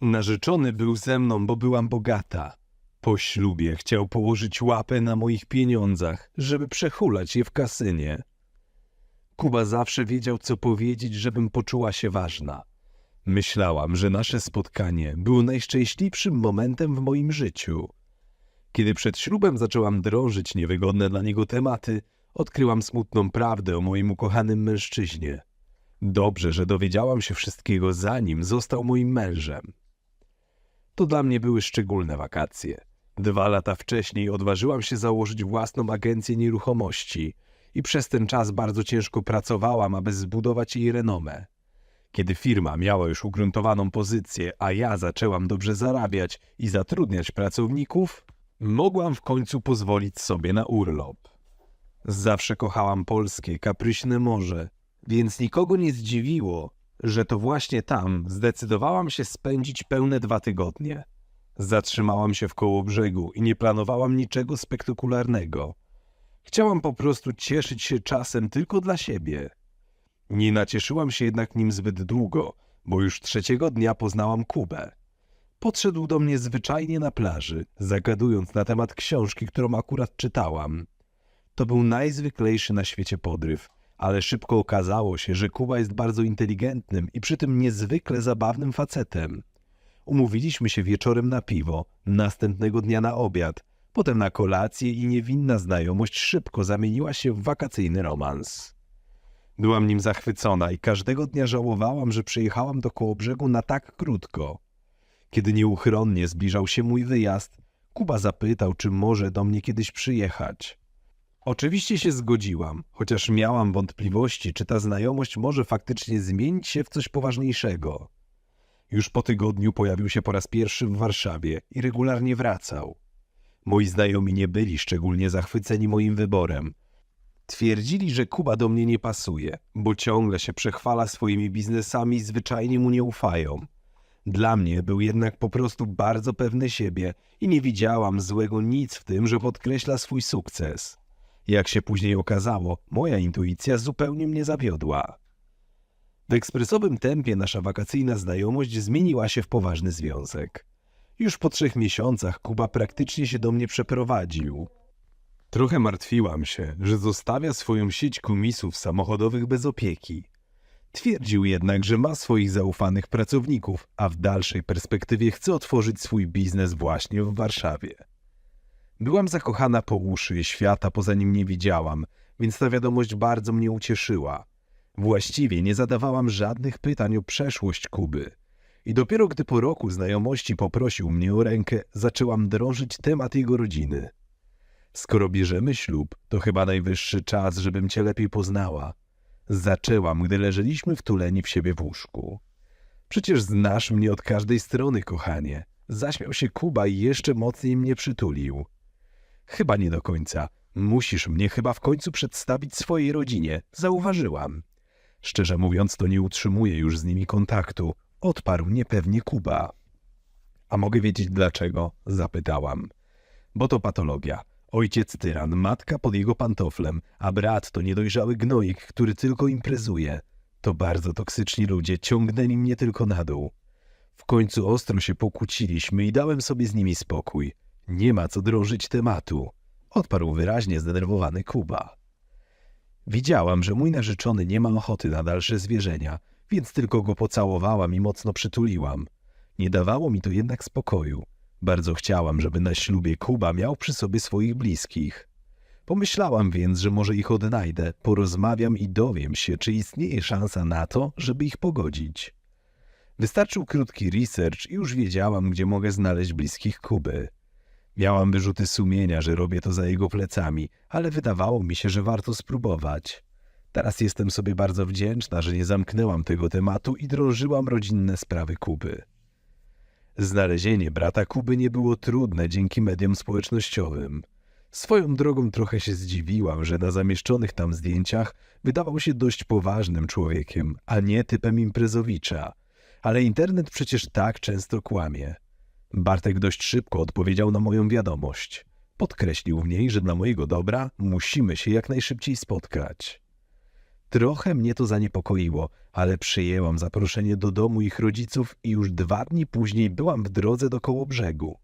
Narzeczony był ze mną, bo byłam bogata. Po ślubie chciał położyć łapę na moich pieniądzach, żeby przechulać je w kasynie. Kuba zawsze wiedział, co powiedzieć, żebym poczuła się ważna. Myślałam, że nasze spotkanie było najszczęśliwszym momentem w moim życiu. Kiedy przed ślubem zaczęłam drążyć niewygodne dla niego tematy, odkryłam smutną prawdę o moim ukochanym mężczyźnie. Dobrze, że dowiedziałam się wszystkiego zanim został moim mężem. To dla mnie były szczególne wakacje. Dwa lata wcześniej odważyłam się założyć własną agencję nieruchomości i przez ten czas bardzo ciężko pracowałam, aby zbudować jej renomę. Kiedy firma miała już ugruntowaną pozycję, a ja zaczęłam dobrze zarabiać i zatrudniać pracowników, mogłam w końcu pozwolić sobie na urlop. Zawsze kochałam polskie, kapryśne morze, więc nikogo nie zdziwiło, że to właśnie tam zdecydowałam się spędzić pełne dwa tygodnie. Zatrzymałam się w koło brzegu i nie planowałam niczego spektakularnego. Chciałam po prostu cieszyć się czasem tylko dla siebie. Nie nacieszyłam się jednak nim zbyt długo, bo już trzeciego dnia poznałam Kubę. Podszedł do mnie zwyczajnie na plaży, zagadując na temat książki, którą akurat czytałam. To był najzwyklejszy na świecie podryw, ale szybko okazało się, że Kuba jest bardzo inteligentnym i przy tym niezwykle zabawnym facetem. Umówiliśmy się wieczorem na piwo, następnego dnia na obiad, potem na kolację i niewinna znajomość szybko zamieniła się w wakacyjny romans. Byłam nim zachwycona i każdego dnia żałowałam, że przyjechałam do Kołobrzegu na tak krótko. Kiedy nieuchronnie zbliżał się mój wyjazd, Kuba zapytał, czy może do mnie kiedyś przyjechać. Oczywiście się zgodziłam, chociaż miałam wątpliwości, czy ta znajomość może faktycznie zmienić się w coś poważniejszego. Już po tygodniu pojawił się po raz pierwszy w Warszawie i regularnie wracał. Moi znajomi nie byli szczególnie zachwyceni moim wyborem. Twierdzili, że Kuba do mnie nie pasuje, bo ciągle się przechwala swoimi biznesami i zwyczajnie mu nie ufają. Dla mnie był jednak po prostu bardzo pewny siebie i nie widziałam złego nic w tym, że podkreśla swój sukces. Jak się później okazało, moja intuicja zupełnie mnie zawiodła. W ekspresowym tempie nasza wakacyjna znajomość zmieniła się w poważny związek. Już po trzech miesiącach Kuba praktycznie się do mnie przeprowadził. Trochę martwiłam się, że zostawia swoją sieć komisów samochodowych bez opieki. Twierdził jednak, że ma swoich zaufanych pracowników, a w dalszej perspektywie chce otworzyć swój biznes właśnie w Warszawie. Byłam zakochana po uszy, świata poza nim nie widziałam, więc ta wiadomość bardzo mnie ucieszyła. Właściwie nie zadawałam żadnych pytań o przeszłość Kuby. I dopiero gdy po roku znajomości poprosił mnie o rękę, zaczęłam drążyć temat jego rodziny. Skoro bierzemy ślub, to chyba najwyższy czas, żebym cię lepiej poznała. Zaczęłam, gdy leżeliśmy wtuleni w siebie w łóżku. Przecież znasz mnie od każdej strony, kochanie. Zaśmiał się Kuba i jeszcze mocniej mnie przytulił. Chyba nie do końca. Musisz mnie chyba w końcu przedstawić swojej rodzinie, zauważyłam. Szczerze mówiąc, to nie utrzymuję już z nimi kontaktu. Odparł niepewnie Kuba. A mogę wiedzieć dlaczego? Zapytałam. Bo to patologia. Ojciec tyran, matka pod jego pantoflem, a brat to niedojrzały gnojik, który tylko imprezuje. To bardzo toksyczni ludzie, ciągnęli mnie tylko na dół. W końcu ostro się pokłóciliśmy i dałem sobie z nimi spokój. Nie ma co drążyć tematu. Odparł wyraźnie zdenerwowany Kuba. Widziałam, że mój narzeczony nie ma ochoty na dalsze zwierzenia, więc tylko go pocałowałam i mocno przytuliłam. Nie dawało mi to jednak spokoju. Bardzo chciałam, żeby na ślubie Kuba miał przy sobie swoich bliskich. Pomyślałam więc, że może ich odnajdę, porozmawiam i dowiem się, czy istnieje szansa na to, żeby ich pogodzić. Wystarczył krótki research i już wiedziałam, gdzie mogę znaleźć bliskich Kuby. Miałam wyrzuty sumienia, że robię to za jego plecami, ale wydawało mi się, że warto spróbować. Teraz jestem sobie bardzo wdzięczna, że nie zamknęłam tego tematu i drążyłam rodzinne sprawy Kuby. Znalezienie brata Kuby nie było trudne dzięki mediom społecznościowym. Swoją drogą trochę się zdziwiłam, że na zamieszczonych tam zdjęciach wydawał się dość poważnym człowiekiem, a nie typem imprezowicza. Ale internet przecież tak często kłamie. Bartek dość szybko odpowiedział na moją wiadomość. Podkreślił w niej, że dla mojego dobra musimy się jak najszybciej spotkać. Trochę mnie to zaniepokoiło, ale przyjęłam zaproszenie do domu ich rodziców i już dwa dni później byłam w drodze do Kołobrzegu.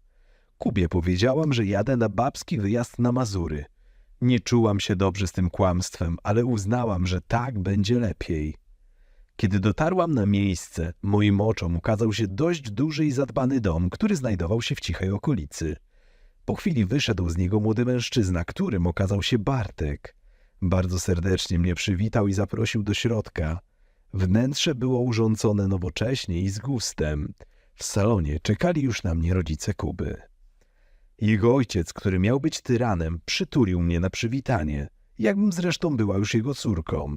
Kubie powiedziałam, że jadę na babski wyjazd na Mazury. Nie czułam się dobrze z tym kłamstwem, ale uznałam, że tak będzie lepiej. Kiedy dotarłam na miejsce, moim oczom ukazał się dość duży i zadbany dom, który znajdował się w cichej okolicy. Po chwili wyszedł z niego młody mężczyzna, którym okazał się Bartek. Bardzo serdecznie mnie przywitał i zaprosił do środka. Wnętrze było urządzone nowocześnie i z gustem. W salonie czekali już na mnie rodzice Kuby. Jego ojciec, który miał być tyranem, przytulił mnie na przywitanie, jakbym zresztą była już jego córką.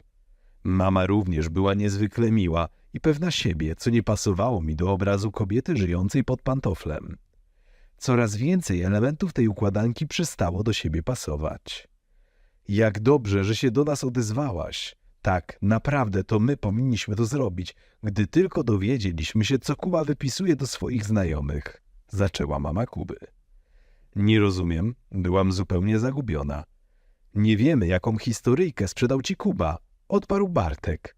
Mama również była niezwykle miła i pewna siebie, co nie pasowało mi do obrazu kobiety żyjącej pod pantoflem. Coraz więcej elementów tej układanki przestało do siebie pasować. Jak dobrze, że się do nas odezwałaś. Tak, naprawdę to my powinniśmy to zrobić, gdy tylko dowiedzieliśmy się, co Kuba wypisuje do swoich znajomych. Zaczęła mama Kuby. Nie rozumiem, byłam zupełnie zagubiona. Nie wiemy, jaką historyjkę sprzedał ci Kuba, odparł Bartek.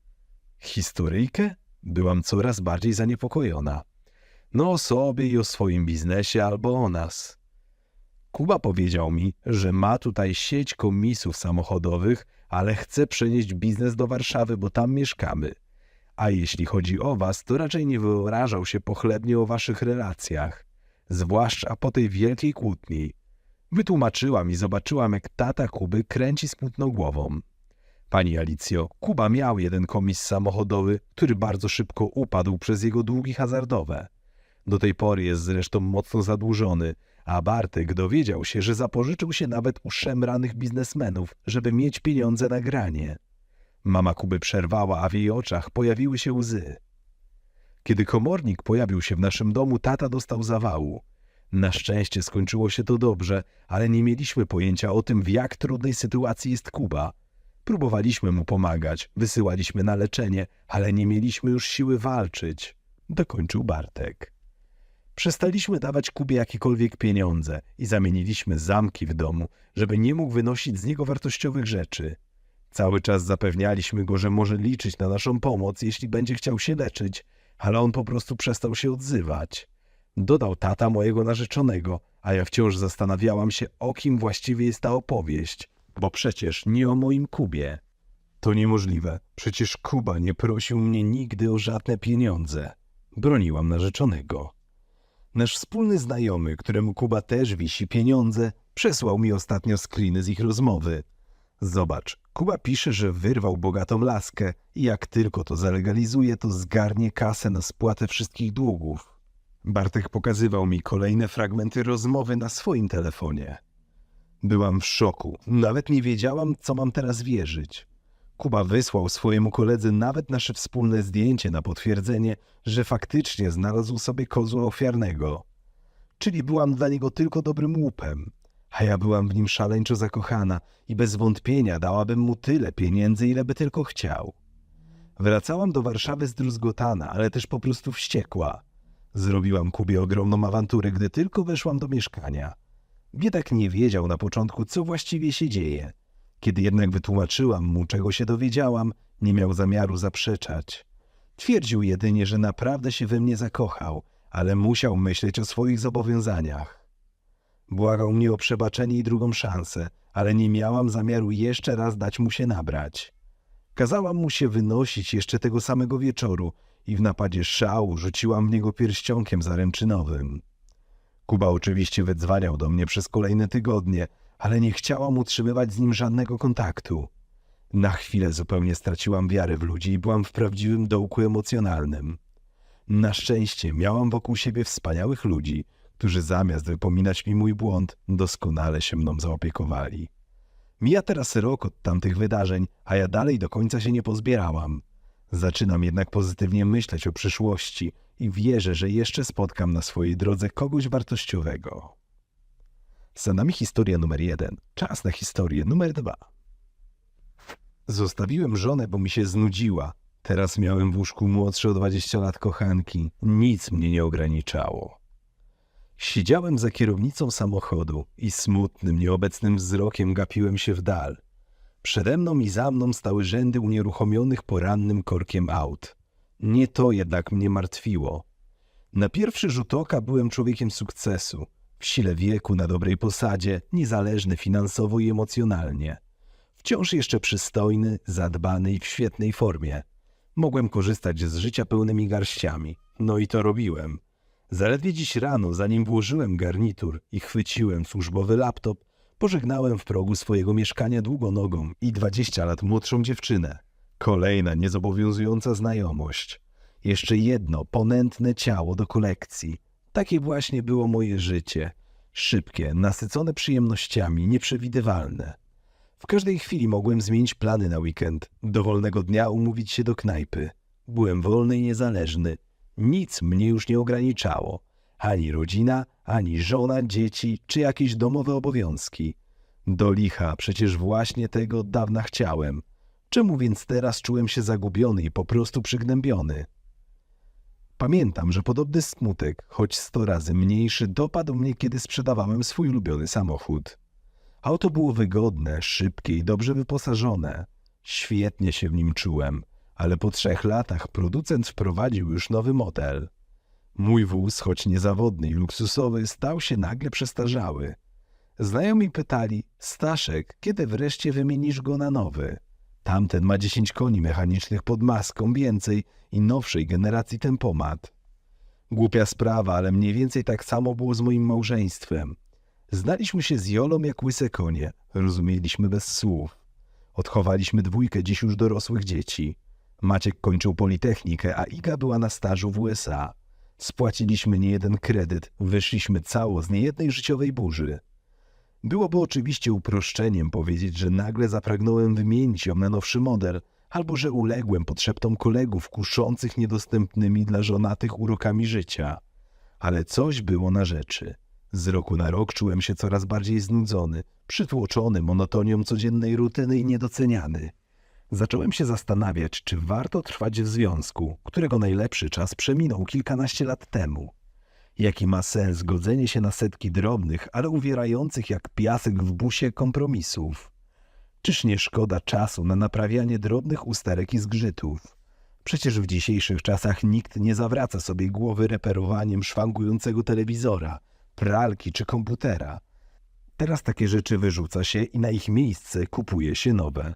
Historyjkę? Byłam coraz bardziej zaniepokojona. No o sobie i o swoim biznesie albo o nas. Kuba powiedział mi, że ma tutaj sieć komisów samochodowych, ale chce przenieść biznes do Warszawy, bo tam mieszkamy. A jeśli chodzi o was, to raczej nie wyobrażał się pochlebnie o waszych relacjach, zwłaszcza po tej wielkiej kłótni. Wytłumaczyłam i zobaczyłam, jak tata Kuby kręci smutną głową. Pani Alicjo, Kuba miał jeden komis samochodowy, który bardzo szybko upadł przez jego długi hazardowe. Do tej pory jest zresztą mocno zadłużony, a Bartek dowiedział się, że zapożyczył się nawet u szemranych biznesmenów, żeby mieć pieniądze na granie. Mama Kuby przerwała, a w jej oczach pojawiły się łzy. Kiedy komornik pojawił się w naszym domu, tata dostał zawału. Na szczęście skończyło się to dobrze, ale nie mieliśmy pojęcia o tym, w jak trudnej sytuacji jest Kuba. Próbowaliśmy mu pomagać, wysyłaliśmy na leczenie, ale nie mieliśmy już siły walczyć. Dokończył Bartek. Przestaliśmy dawać Kubie jakiekolwiek pieniądze i zamieniliśmy zamki w domu, żeby nie mógł wynosić z niego wartościowych rzeczy. Cały czas zapewnialiśmy go, że może liczyć na naszą pomoc, jeśli będzie chciał się leczyć, ale on po prostu przestał się odzywać. Dodał tata mojego narzeczonego, a ja wciąż zastanawiałam się, o kim właściwie jest ta opowieść, bo przecież nie o moim Kubie. To niemożliwe. Przecież Kuba nie prosił mnie nigdy o żadne pieniądze. Broniłam narzeczonego. Nasz wspólny znajomy, któremu Kuba też wisi pieniądze, przesłał mi ostatnio screeny z ich rozmowy. Zobacz, Kuba pisze, że wyrwał bogatą laskę i jak tylko to zalegalizuje, to zgarnie kasę na spłatę wszystkich długów. Bartek pokazywał mi kolejne fragmenty rozmowy na swoim telefonie. Byłam w szoku. Nawet nie wiedziałam, co mam teraz wierzyć. Kuba wysłał swojemu koledze nawet nasze wspólne zdjęcie na potwierdzenie, że faktycznie znalazł sobie kozła ofiarnego. Czyli byłam dla niego tylko dobrym łupem, a ja byłam w nim szaleńczo zakochana i bez wątpienia dałabym mu tyle pieniędzy, ile by tylko chciał. Wracałam do Warszawy zdruzgotana, ale też po prostu wściekła. Zrobiłam Kubie ogromną awanturę, gdy tylko weszłam do mieszkania. Biedak nie wiedział na początku, co właściwie się dzieje. Kiedy jednak wytłumaczyłam mu, czego się dowiedziałam, nie miał zamiaru zaprzeczać. Twierdził jedynie, że naprawdę się we mnie zakochał, ale musiał myśleć o swoich zobowiązaniach. Błagał mnie o przebaczenie i drugą szansę, ale nie miałam zamiaru jeszcze raz dać mu się nabrać. Kazałam mu się wynosić jeszcze tego samego wieczoru i w napadzie szału rzuciłam w niego pierścionkiem zaręczynowym. Kuba oczywiście wydzwaniał do mnie przez kolejne tygodnie, ale nie chciałam utrzymywać z nim żadnego kontaktu. Na chwilę zupełnie straciłam wiarę w ludzi i byłam w prawdziwym dołku emocjonalnym. Na szczęście miałam wokół siebie wspaniałych ludzi, którzy zamiast wypominać mi mój błąd, doskonale się mną zaopiekowali. Mija teraz rok od tamtych wydarzeń, a ja dalej do końca się nie pozbierałam. Zaczynam jednak pozytywnie myśleć o przyszłości i wierzę, że jeszcze spotkam na swojej drodze kogoś wartościowego. Za nami historia numer jeden. Czas na historię numer dwa. Zostawiłem żonę, bo mi się znudziła. Teraz miałem w łóżku młodsze o 20 lat kochanki. Nic mnie nie ograniczało. Siedziałem za kierownicą samochodu i smutnym, nieobecnym wzrokiem gapiłem się w dal. Przede mną i za mną stały rzędy unieruchomionych porannym korkiem aut. Nie to jednak mnie martwiło. Na pierwszy rzut oka byłem człowiekiem sukcesu, w sile wieku, na dobrej posadzie, niezależny finansowo i emocjonalnie. Wciąż jeszcze przystojny, zadbany i w świetnej formie. Mogłem korzystać z życia pełnymi garściami. No i to robiłem. Zaledwie dziś rano, zanim włożyłem garnitur i chwyciłem służbowy laptop, pożegnałem w progu swojego mieszkania długonogą i 20 lat młodszą dziewczynę. Kolejna niezobowiązująca znajomość. Jeszcze jedno ponętne ciało do kolekcji. Takie właśnie było moje życie. Szybkie, nasycone przyjemnościami, nieprzewidywalne. W każdej chwili mogłem zmienić plany na weekend, dowolnego dnia umówić się do knajpy. Byłem wolny i niezależny. Nic mnie już nie ograniczało. Ani rodzina, ani żona, dzieci, czy jakieś domowe obowiązki. Do licha, przecież właśnie tego dawna chciałem. Czemu więc teraz czułem się zagubiony i po prostu przygnębiony? Pamiętam, że podobny smutek, choć sto razy mniejszy, dopadł mnie, kiedy sprzedawałem swój ulubiony samochód. Auto było wygodne, szybkie i dobrze wyposażone. Świetnie się w nim czułem, ale po trzech latach producent wprowadził już nowy model. Mój wóz, choć niezawodny i luksusowy, stał się nagle przestarzały. Znajomi pytali, Staszek, kiedy wreszcie wymienisz go na nowy? Tamten ma 10 koni mechanicznych pod maską więcej i nowszej generacji tempomat. Głupia sprawa, ale mniej więcej tak samo było z moim małżeństwem. Znaliśmy się z Jolą jak łyse konie, rozumieliśmy bez słów. Odchowaliśmy dwójkę dziś już dorosłych dzieci. Maciek kończył politechnikę, a Iga była na stażu w USA. Spłaciliśmy niejeden kredyt, wyszliśmy cało z niejednej życiowej burzy. Byłoby oczywiście uproszczeniem powiedzieć, że nagle zapragnąłem wymienić ją na nowszy model, albo że uległem podszeptom kolegów kuszących niedostępnymi dla żonatych urokami życia. Ale coś było na rzeczy. Z roku na rok czułem się coraz bardziej znudzony, przytłoczony monotonią codziennej rutyny i niedoceniany. Zacząłem się zastanawiać, czy warto trwać w związku, którego najlepszy czas przeminął kilkanaście lat temu. Jaki ma sens godzenie się na setki drobnych, ale uwierających jak piasek w busie kompromisów? Czyż nie szkoda czasu na naprawianie drobnych usterek i zgrzytów? Przecież w dzisiejszych czasach nikt nie zawraca sobie głowy reperowaniem szwangującego telewizora, pralki czy komputera. Teraz takie rzeczy wyrzuca się i na ich miejsce kupuje się nowe.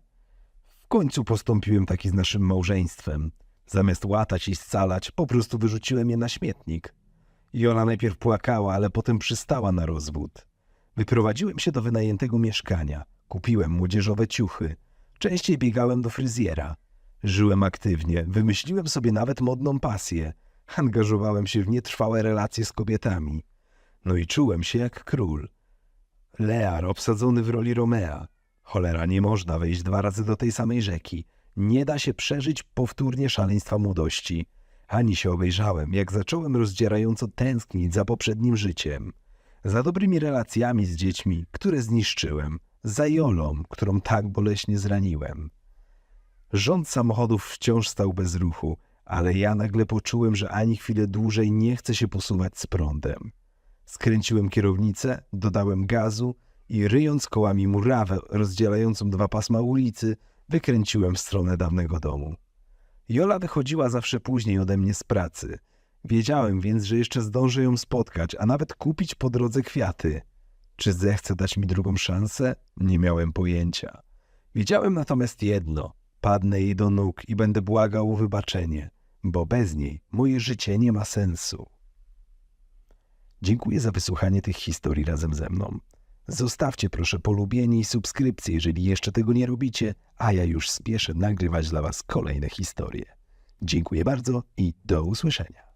W końcu postąpiłem taki z naszym małżeństwem. Zamiast łatać i scalać, po prostu wyrzuciłem je na śmietnik. Jola najpierw płakała, ale potem przystała na rozwód. Wyprowadziłem się do wynajętego mieszkania. Kupiłem młodzieżowe ciuchy. Częściej biegałem do fryzjera. Żyłem aktywnie, wymyśliłem sobie nawet modną pasję. Angażowałem się w nietrwałe relacje z kobietami. No i czułem się jak król. Lear obsadzony w roli Romea. Cholera, nie można wejść dwa razy do tej samej rzeki. Nie da się przeżyć powtórnie szaleństwa młodości. Ani się obejrzałem, jak zacząłem rozdzierająco tęsknić za poprzednim życiem. Za dobrymi relacjami z dziećmi, które zniszczyłem. Za Jolą, którą tak boleśnie zraniłem. Rząd samochodów wciąż stał bez ruchu, ale ja nagle poczułem, że ani chwilę dłużej nie chcę się posuwać z prądem. Skręciłem kierownicę, dodałem gazu i ryjąc kołami murawę rozdzielającą dwa pasma ulicy, wykręciłem w stronę dawnego domu. Jola wychodziła zawsze później ode mnie z pracy. Wiedziałem więc, że jeszcze zdążę ją spotkać, a nawet kupić po drodze kwiaty. Czy zechce dać mi drugą szansę? Nie miałem pojęcia. Wiedziałem natomiast jedno. Padnę jej do nóg i będę błagał o wybaczenie, bo bez niej moje życie nie ma sensu. Dziękuję za wysłuchanie tych historii razem ze mną. Zostawcie proszę polubienie i subskrypcję, jeżeli jeszcze tego nie robicie, a ja już spieszę nagrywać dla Was kolejne historie. Dziękuję bardzo i do usłyszenia.